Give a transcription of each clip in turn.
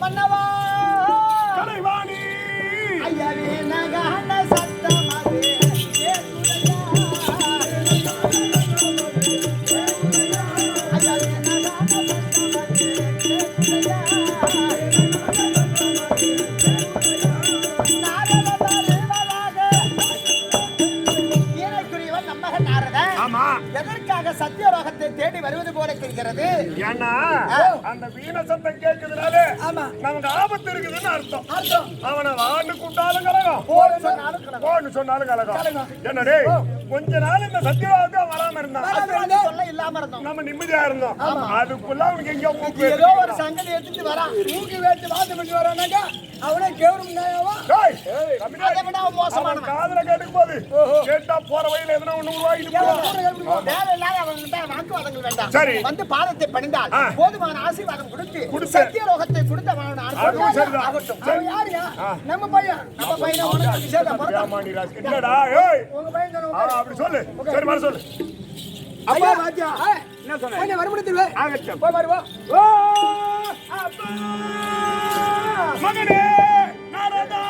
మన్నవా வருவது போல தெரிகிறது. ஏன்னா. அந்த வீண சத்தம் கேட்குதுனால ஆமா. நமக்கு ஆபத்து இருக்குதுன்னு அர்த்தம். அர்த்தம். அவனை வான்னு கூட்டாலும் கலகம். போன்னு சொன்னாலும் கலகம். என்னடே கொஞ்ச நாள் இந்த சத்தியவாதம் வராம இருந்தான் இல்லாம இருந்தோம். நம்ம நிம்மதியா இருந்தோம். அதுக்குள்ள அவனுக்கு எங்க ஏதோ ஒரு. சங்கதி எடுத்துட்டு வரான். மூக்கு வேட்டு வாத்து பண்ணி வரானாக்கா அவனே கேவரும் மோசமானவன். காதுல கேட்டுக்கு போகுது கேட்டா போற வழியில எதனா ஒண்ணு வேண்டாம். சரி. வந்து பாதத்தை பணிந்தால். போதுமான ஆசீர்வாதம் கொடுத்து. சத்தியலோகத்தை கொடுத்து. ஆகட்டும் ஆ. நம்ம பையன். நம்ம பையனை உனக்கு உங்க பையன்? அப்படி சொல்லு. சரி வர சொல்லு. அப்பா. பாத்தியா என்ன சொன்ன? கொஞ்சம் வருமானத்தில் வை ஆகட்டும். போய் போ. ஓ அப்பா. மகனே நாரதா.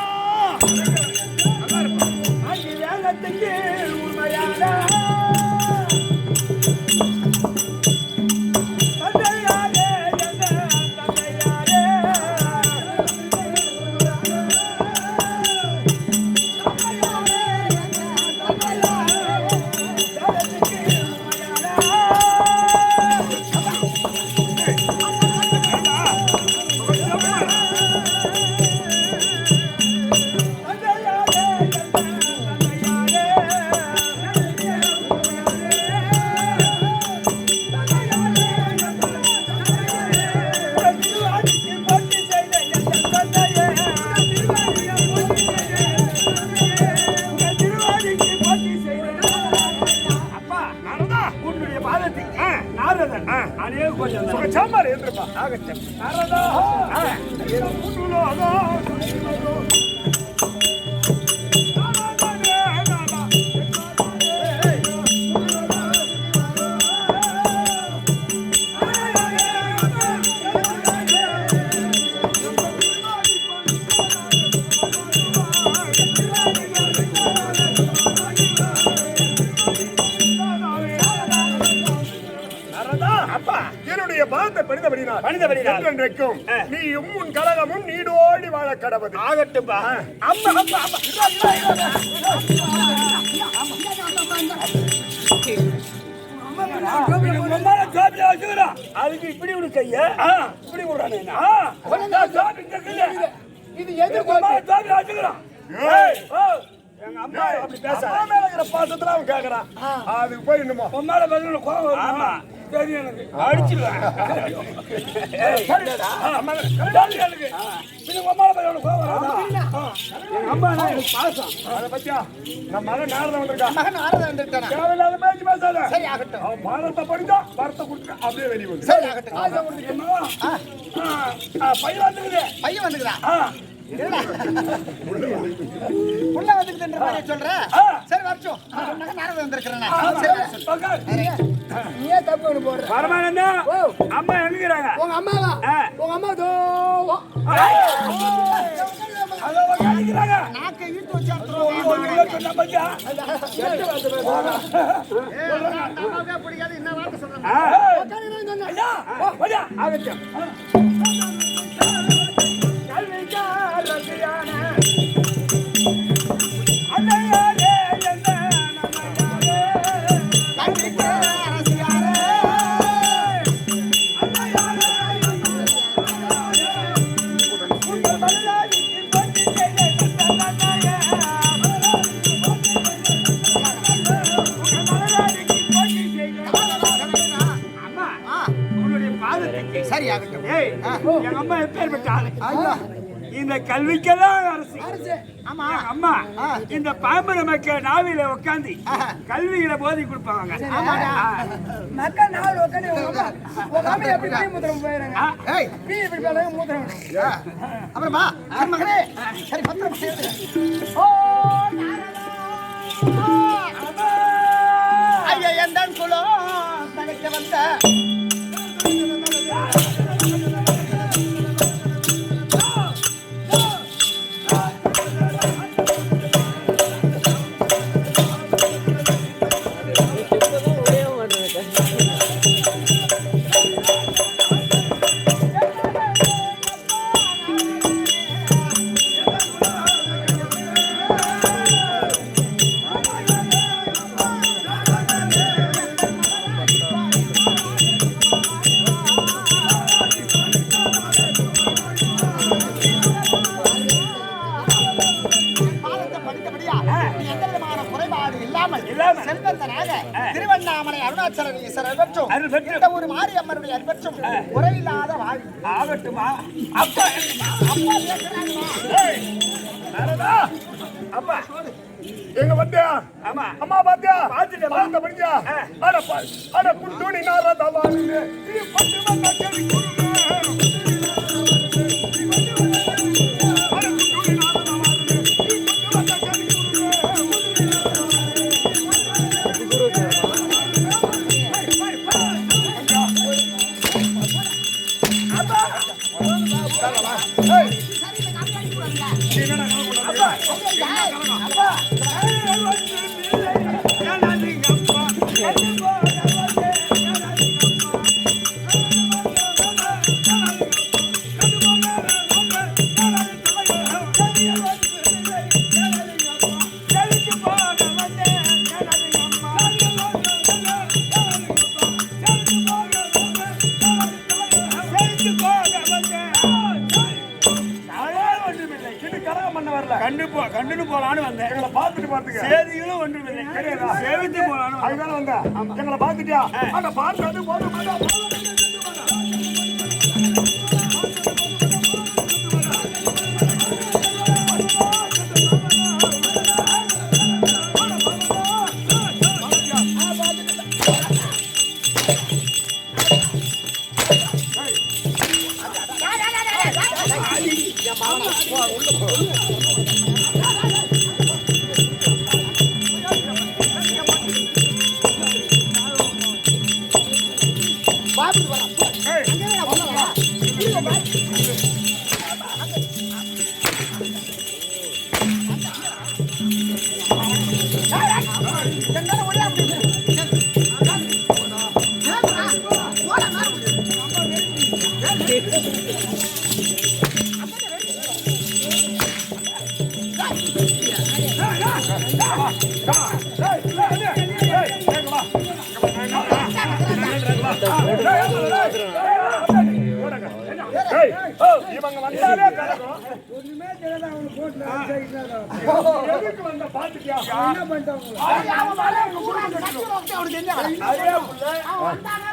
சுக சாம்பார் அப்பா என்னுடைய பாதத்தை பணிந்தபடினால். என்றென்றைக்கும் ஆ. நீயும் உன் கழகமும் நீடோடி வாழ கடவுது ஆகட்டும்பா. அம்மா அம்மா. அதுக்கு இப்படி விடு கைய இப்படி விடுறானே இது எது? ஏய், எங்க அம்மா அப்படி பேச. மேல இருக்கிற பாசத்துல அவன் கேக்குறான். அதுக்கு போய் பதில் கோவம் வருமா? ஆமா. தெரியும் எனக்கு அடிச்சிருவேன். அம்மா நான் எனக்கு பாசம்? அதை பத்தியா? நம்ம மகன் நாரதம் வந்திருக்கான் மகன் ஆரதன் வந்துட்டானா தேவையில்லாத பேச்சு பேசாத. சரி ஆகட்டும். அவன் பாரத்தை படிச்சா வரத்தை கொடுத்து அப்படியே வெளியே வந்து சரி ஆகட்டும். பாசம் உனக்கு என்ன? ஆ, ஆ, பையன் வந்துக்குது. பையன் என்னடா? புள்ள வந்துக்குதுன்ற மாதிரி சொல்ற. சரி வரட்டும். நாரதன் வந்திருக்கிறேன். சரி. நீயே தப்பு ஒண்ணு போடுற. பரமானந்தா, ஓ. அம்மா எங்கிறாங்க உங்க அம்மாவா? ஆ. உங்க அம்மா தோ. பிடிக்காது. என்ன வார்த்தை சொல்றேன். சரி ஆகட்டும் ஏய், எங்க அம்மா எப்பேற்பட்ட ஆளு. இந்த கல்விக்கெல்லாம் அரசு. அரசு. ஆமா. அம்மா. இந்த பாம்பு நமக்கு நாவில உட்காந்து. கல்விகளை போதி கொடுப்பாங்க. மக்கள் நாவல் உட்காந்து அப்புறமா மகனே சரி பத்திரம் ஓ. அப்பா. எங்க வந்தியா ஆமா. அம்மா பாத்தியா? பார்த்துட்டேன். பார்த்த படிஞ்சா ஆ. அட அட குண்டுணி நாரதா வாழ்ந்து இது பட்டு வந்த செடி அப்பா கண்டிப்பா கண்டுன்னு போலான்னு வந்தேன் எங்களை பார்த்துட்டு பார்த்துக்க சேதிகளும் ஒன்றுமில்லை கிடையாதா? சேவித்து போலான்னு வந்தேன். அதுதானே வந்த எங்களை பார்த்துட்டியா அட பார்த்தது போதும் போதும். 좋겠다. இவங்க வந்தாலே. ஒண்ணுமே போட்டு. எதுக்கு வந்த என்ன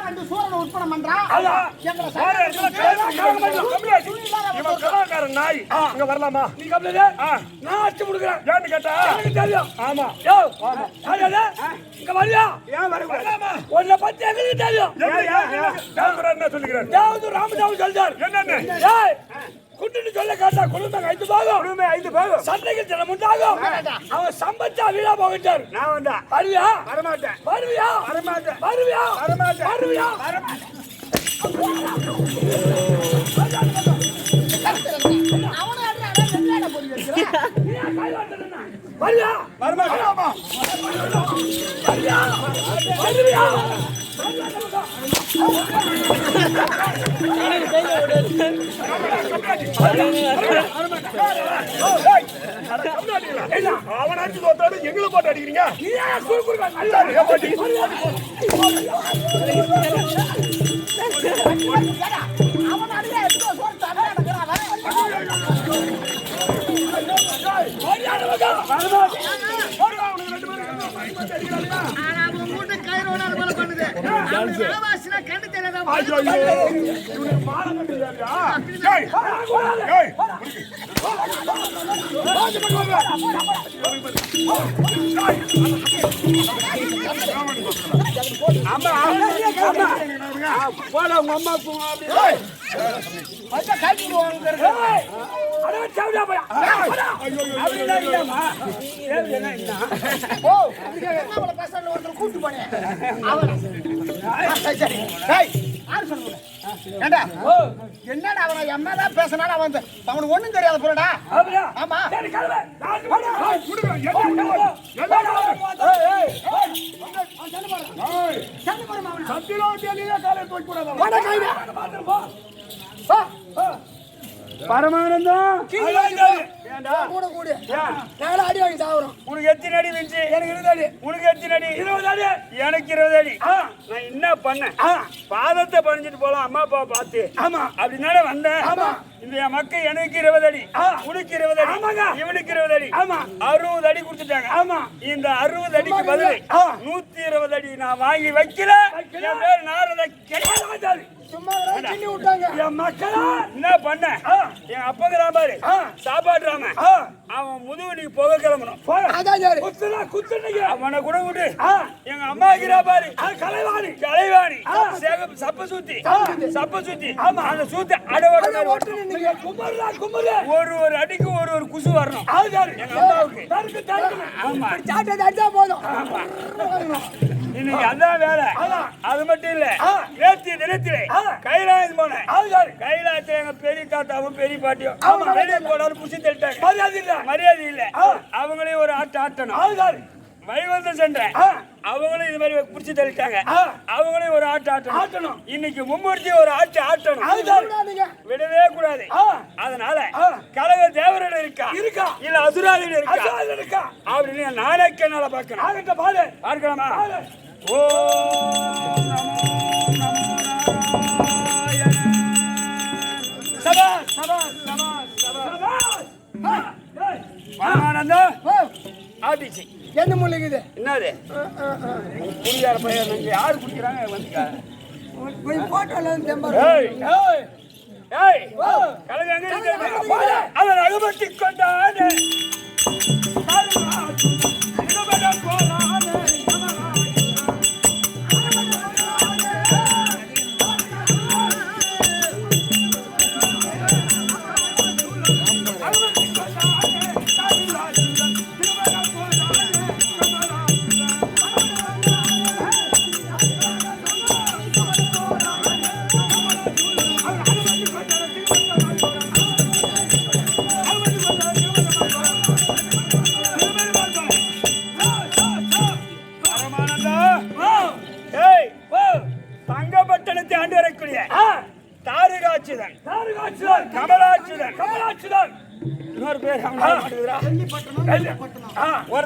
ரெண்டு சூரனை உற்பத்தி பண்றான். இவன் கலாக்காரன் நாய் இங்க வரலாமா நீ கம்ப்ளைண்ட் ஆ. நான் அடிச்சு கொடுக்குறேன் ஏன்னு கேட்டா எனக்கு தெரியும் ஆமா யோ யார் அது? இங்க வரியா ஏன் வரக்கூடாது உன்னை பத்தி எங்களுக்கு தெரியும் என்ன ராமதாவு சொல்றார் என்னன்னு ஏய் குண்டுன்னு சொல்ல கேட்டா குடும்பம் ஐந்து போகும். குடும்பம் ஐந்து போகும். சண்டைக்கு தினம் உண்டாகும் அவன் சம்பத்தா வீணா போகிட்டார் நான் வந்தா. வருவியா? வரமாட்டேன். வருவியா? வரமாட்டேன். வருவியா? வரமாட்டேன். வருவியா? வைக்கிற? வருவியா? வரமாட்டேன் வருவியா? வருவியா அவன் தோத்தாடு எங்களை போட்டு அடிக்கிறீங்க நீ ஏன் குறு சோறு தண்டை போல உங்க அம்மா கழட்டி விடுவாங்க. ஏய், அட சவுடா போயா. ஓ, ஒருத்தர் கூப்பிட்டு போனேன். சரி, யாரு? ஏண்டா, என்னடா அவனை எம்மாதான் பேசினாலும் அவன் வந்து- அவனுக்கு ஒண்ணும் தெரியாத அப்படியா? ஆமா. நீயே காலை தூக்கி விடாத. பரமானந்தம். கூட கூடு? ஏன்? நாங்களும் அடி வாங்கி சாகுறோம் உனக்கு எத்தனை அடி இருந்துச்சு எனக்கு இருபது அடி. உனக்கு எத்தனை அடி? இருபது அடி. எனக்கு இருபது அடி. நான் என்ன பண்ணேன்? பாதத்தை பறிஞ்சிட்டு போலாம் அம்மா அப்பா பார்த்து. ஆமா. அப்படின்னால வந்தேன்? ஆமா. இந்த என் மக்கள் எனக்கு இருபது அடி. உனக்கு இருபது அடி. இவனுக்கு இருபது அடி. ஆமா. அறுபது அடி கொடுத்துட்டாங்க. ஆமா. இந்த அறுபது அடிக்கு பதில் நூத்தி இருபது அடி நான் வாங்கி வைக்கல. என் பேர் நாரத கிடையாது சும்மா விட்டாங்க. என் மக்களா என்ன பண்ண? என் அப்பங்கிறான் பாரு. சாப்பாடுறாம அவன் முதுகு நீ புகை கிளம்பணும். குத்துனா குத்துனீங்க அவனை கூட விடு. எங்க அம்மா இருக்கிறா பாரு. கலைவாணி. கலைவாணி. சப்ப சுத்தி. சப்ப சுத்தி. ஆமா. அந்த சூத்தி அடவோட குமரா குமர. ஒரு ஒரு அடிக்கு ஒரு ஒரு குசு வரணும். எங்க அம்மாவுக்கு. தருக்கு தருக்கு ஆமா. சாட்டை அடிச்சா போதும். இன்னைக்கு அதான் வேலை. அது மட்டும் இல்ல. நேற்று தினத்திலே கைலாயம் போனேன். கைலாயத்துல எங்க பெரிய தாத்தாவும் பெரிய பாட்டியும் வெளியே போனாலும் புசி தள்ளிட்டாங்க. மரியாதை இல்ல. மரியாதை இல்ல அவங்களையும் ஒரு ஆட்டு ஆட்டணும். வைவந்த சென்றேன். அவங்களும் இது மாதிரி புடிச்சு தள்ளிட்டாங்க. அவங்களையும் ஒரு ஆட்டு ஆட்டணும். ஆட்டணும். இன்னைக்கு மும்மூர்த்தி ஒரு ஆட்டு ஆட்டணும். விடவே கூடாது. அதனால கழக தேவரிடம் இருக்கா? இருக்கா. இல்ல அசுராதிடம் இருக்கா? இருக்கா? அப்படின்னு நானே கண்ணால பார்க்கணும். ஆகட்ட பாரு பார்க்கலாமா? ஓ சபா சபா. பரமானந்தம் ஓ, ஆட்டிச்சு என்ன முள்ளிக்குது? என்னது? குடியார பையன் யாரு குடிக்கிறாங்க வந்துக்க போய் போட்டோல தெம்பர் ஏய் ஏய் ஏய். கலங்க எங்க இருக்கு? அவன் அகபட்டி கொண்டானே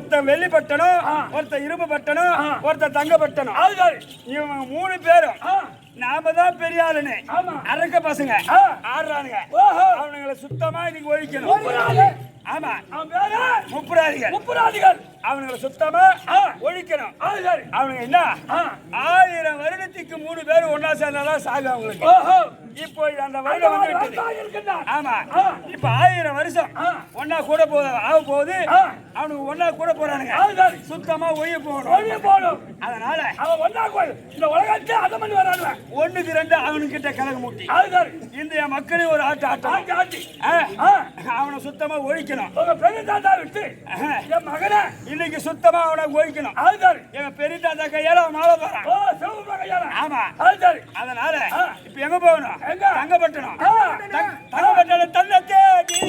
ஒருத்தன் வெள்ளிப்பட்டணம் ஒருத்தன் இரும்பு பட்டணம் ஒருத்தன் தங்கப்பட்டணம் இவங்க மூணு பேரும் நாம தான் பெரிய ஆளுன்னு. அரக்க பசங்க. ஆடுறானுங்க. அவனுங்களை சுத்தமா இன்னைக்கு ஒழிக்கணும். ஆமா. முப்புராதிகள். முப்புராதிகள்! அவனுங்களை சுத்தமா ஒழிக்கணும். அவனுங்க என்ன? ஆயிரம் வருடத்துக்கு மூணு பேர் ஒன்னா சேர்ந்தாதான் சாகு அவங்களுக்கு. இப்போ அந்த வருடம் வந்து. ஆமா. இப்ப ஆயிரம் வருஷம் ஒன்னா கூட போத ஆக போகுது அவனுக்கு ஒன்னா கூட போறானுங்க. சுத்தமா ஒழிய போகணும். ஒழிய போகணும். அதனால அவன் ஒன்னா இந்த உலகத்தை அதை பண்ணி வரானுங்க ஒண்ணுக்கு ரெண்டு அவனுக்கு கிட்ட கலக மூட்டி இந்த என் மக்களையும் ஒரு ஆட்டு ஆட்டம். ஆட்டி அவனை சுத்தமா ஒழிக்கணும் உங்க பெரிய தாத்தா விட்டு. என் மகனை இன்னைக்கு சுத்தமா அவனை ஒழிக்கணும் எங்க பெரிய தாத்தா கையால அவன் மாலை போறான். ஆமா. அதனால இப்ப எங்க போகணும்? தங்கப்பட்டணம் தங்க- தங்கப்பட்டணம் தன்னை தேடி